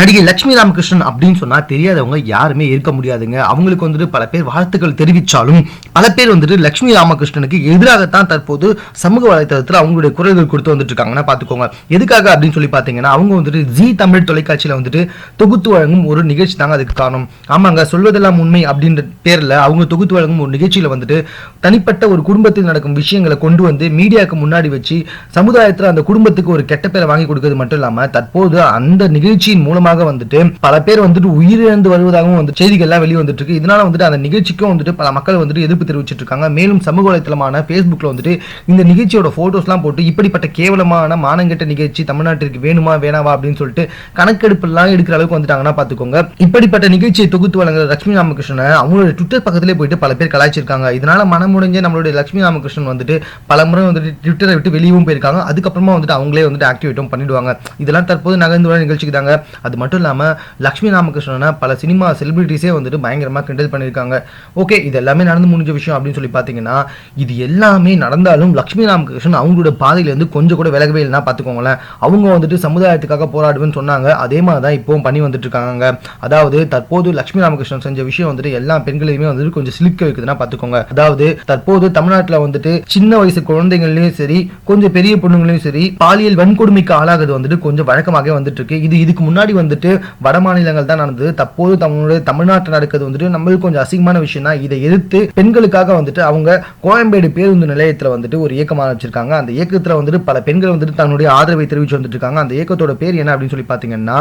நடிகை லட்சுமி ராமகிருஷ்ணன் அப்படின்னு சொன்னா தெரியாதவங்க யாருமே இருக்க முடியாதுங்க. அவங்களுக்கு வந்துட்டு பல பேர் வாழ்த்துக்கள் தெரிவித்தாலும் பல பேர் வந்துட்டு லட்சுமி ராமகிருஷ்ணனுக்கு எதிராகத்தான் தற்போது சமூக வலைதளத்தில் அவங்களுடைய குரல்கள் கொடுத்து வந்துட்டு இருக்காங்கன்னா பார்த்துக்கோங்க. எதுக்காக அப்படின்னு சொல்லி பார்த்தீங்கன்னா அவங்க வந்துட்டு ஜி தமிழ் தொலைக்காட்சியில் வந்துட்டு தொகுத்து வழங்கும் ஒரு நிகழ்ச்சி தாங்க அதுக்கு காரணம். ஆமாங்க சொல்வதெல்லாம் உண்மை அப்படின்ற பேரில் அவங்க தொகுத்து வழங்கும் ஒரு நிகழ்ச்சியில் வந்துட்டு தனிப்பட்ட ஒரு குடும்பத்தில் நடக்கும் விஷயங்களை கொண்டு வந்து மீடியாவுக்கு முன்னாடி வச்சு சமுதாயத்தில் அந்த குடும்பத்துக்கு ஒரு கெட்ட பேரை வாங்கி கொடுக்கிறது மட்டும் இல்லாமல் தற்போது அந்த நிகழ்ச்சியின் மூலமாக வந்துட்டு பல பேர் வந்துட்டு உயிரிழந்து வருவதாகவும் வந்து செய்திகள்லாம் வெளியே வந்துட்டு இருக்கு இதனால வந்துட்டு அந்த நிகழ்ச்சிக்கும் வந்துட்டு பல மக்கள் வந்துட்டு எதிர்ப்பு தெரிவிச்சிட்டு இருக்காங்க மேலும் சமூக வலைத்தளமான ஃபேஸ்புக்கில் வந்துட்டு இந்த நிகழ்ச்சியோட ஃபோட்டோஸ்லாம் போட்டு இப்படிப்பட்ட கேவலமான மானங்கெட்ட நிகழ்ச்சி தமிழ்நாட்டிற்கு வேணுமா வேணாவா அப்படின்னு சொல்லிட்டு கணக்கெடுப்புலாம் எடுக்கிற அளவுக்கு வந்துட்டாங்கன்னா பார்த்துக்கோங்க. இப்படிப்பட்ட நிகழ்ச்சியை தொகுத்து வழங்குற லட்சுமி ராமகிருஷ்ணனை அவங்களோட ட்விட்டர் பக்கத்திலே போயிட்டு பல பேர் கலாய்ச்சிருக்காங்க. இதனால மனமுடிஞ்ச நம்மளுடைய லட்சுமி ராமகிருஷ்ணன் வந்துட்டு பல முறை வந்துட்டு ட்விட்டரை விட்டு வெளியவும் போயிருக்காங்க. அதுக்கப்புறமா வந்துட்டு அவங்களே வந்துட்டு ஆக்டிவேட்டும் பண்ணிடுவாங்க. இதெல்லாம் தற்போது நகர்ந்து நிகழ்ச்சிக்கு தாங்க அது மட்டும் இல்லாமல் லக்ஷ்மி ராமகிருஷ்ணனை பல சினிமா செலிபிரிட்டிஸே வந்துட்டு பயங்கரமாக கிண்டல் பண்ணியிருக்காங்க. ஓகே இது எல்லாமே நடந்து முடிஞ்ச விஷயம் அப்படின்னு சொல்லி பார்த்தீங்கன்னா இது எல்லாமே நடந்தாலும் லட்சுமி ராமகிருஷ்ணன் அவங்களோட பாதையிலேருந்து கொஞ்சம் கூட விலகவே இல்லைன்னா பார்த்துக்கோங்களேன். அவங்க வந்துட்டு சமுதாயத்துக்காக போராடுவேன்னு சொன்னாங்க. அதே மாதிரி தான் இப்போவும் பண்ணி வந்துட்டு இருக்காங்க அதாவது தற்போது லட்சுமி ராமகிருஷ்ணன் செஞ்ச விஷயம் வந்துட்டு எல்லா பெண்களையுமே வந்துட்டு கொஞ்சம் சிலிக்க வைக்குதுன்னா பார்த்துக்கோங்க. அதாவது தற்போது தமிழ்நாட்டில் வந்துட்டு சின்ன வயசு குழந்தைங்களையும் சரி கொஞ்சம் பெரிய பொண்ணுங்களையும் சரி பாலியல் வன்கொடுமைக்கு ஆளாகுது வந்துட்டு கொஞ்சம் வழக்கமாகவே வந்துட்டு இருக்கு இது இதுக்கு முன்னாடி வந்துட்டு வட மாநிலங்கள் தான் நடந்தது. தற்போது தமிழ் தமிழ்நாட்டில் நடக்கிறது வந்துட்டு நம்மளுக்கு கொஞ்சம் அசிங்கமான விஷயம் தான் இதை எதிர்த்து பெண்களுக்காக வந்துட்டு அவங்க கோயம்பேடு பேருந்து நிலையத்தில் வந்துட்டு ஒரு இயக்கம் ஆரம்பிச்சிருக்காங்க. அந்த இயக்கத்தில் வந்துட்டு பல பெண்கள் வந்துட்டு தன்னுடைய ஆதரவை தெரிவிச்சு வந்துட்டு இருக்காங்க அந்த இயக்கத்தோட பேர் என்ன அப்படின்னு சொல்லி பார்த்தீங்கன்னா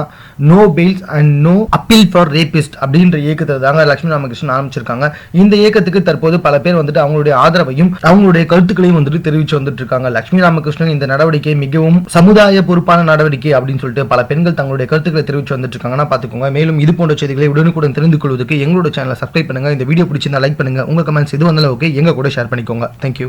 no bails and no appeal for rapist அப்படின்ற இயக்கத்தை தாங்க லட்சுமி ராமகிருஷ்ணன் ஆரம்பிச்சிருக்காங்க. இந்த இயக்கத்துக்கு தற்போது பல பேர் வந்துட்டு அவங்களுடைய ஆதரவையும் அவங்களுடைய கருத்துக்களையும் வந்துட்டு தெரிவிச்சு வந்துட்டு இருக்காங்க லட்சுமி ராமகிருஷ்ணன் இந்த நடவடிக்கை மிகவும் சமுதாய பொறுப்பான நடவடிக்கை அப்படின்னு சொல்லிட்டு பல பெண்கள் தங்களுடைய கருத்துக்களை தெரிவித்து வந்துட்டுருக்காங்கன்னா பார்த்துக்கோங்க. மேலும் இது போன்ற செய்திகளை உடனுக்குடன் தெரிந்து கொள்வதற்கு எங்களோட சேனலை சப்ஸ்கிரைப் பண்ணுங்க. இந்த வீடியோ பிடிச்சிருந்தா லைக் பண்ணுங்க. உங்க கமெண்ட்ஸ் இது வந்தாலும் ஓகே எங்க கூட ஷேர் பண்ணிக்கோங்க. தேங்க்யூ